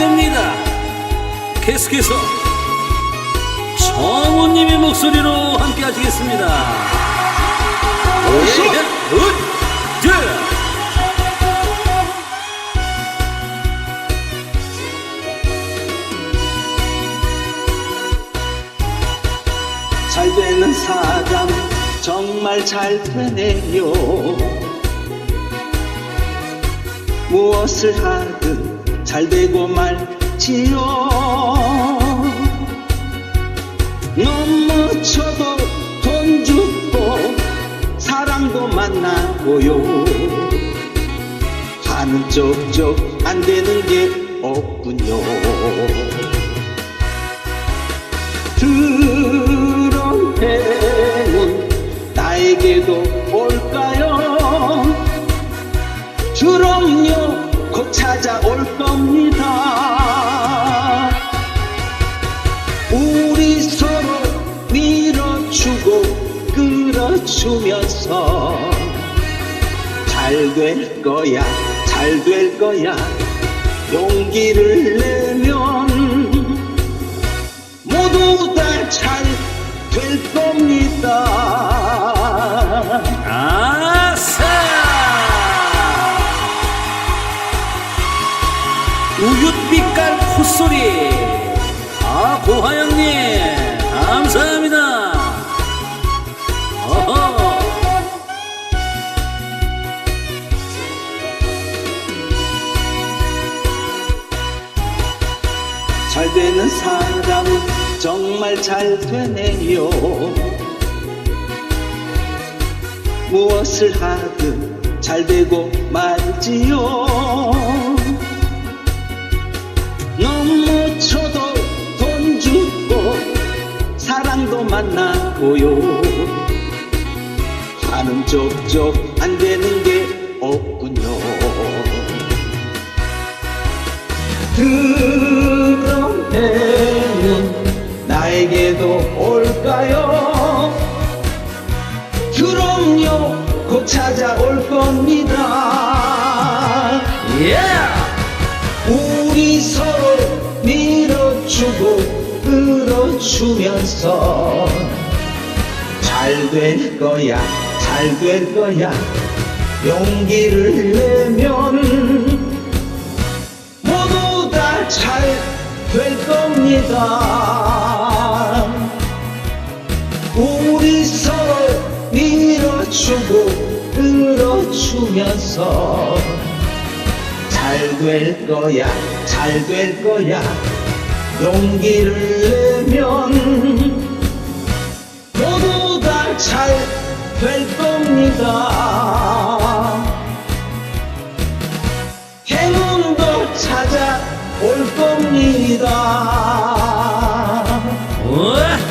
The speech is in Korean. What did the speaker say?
겁니다. 계속해서 정우님의 목소리로 함께 하시겠습니다. 예, 굿, 굿. 잘 되는 사람 정말 잘 되네요 무엇을 하든 잘 되고 말지요. 넘어져도 돈 주고 사랑도 만나고요. 하는 쪽쪽 안 되는 게 없군요. 드 찾아올 겁니다. 우리 서로 밀어주고 끌어주면서 잘 될 거야 잘 될 거야. 용기를 내면 모두 다 잘 우윳빛깔 콧소리. 아, 고하영님, 감사합니다. 어허. 잘 되는 사람은 정말 잘 되네요. 무엇을 하든 잘 되고 말지요. 만나고요. 하는 쪽쪽 안 되는 게 없군요. 그런 해는 나에게도 올까요? 그럼요 곧 찾아올 겁니다 예! 주면서 잘 될 거야 잘 될 거야 용기를 내면 모두 다 잘 될 겁니다. 우리 서로 밀어주고 끌어주면서 잘 될 거야, 잘 될 거야. 용기를 내 될 겁니다. 행운도 찾아올 겁니다. 우와!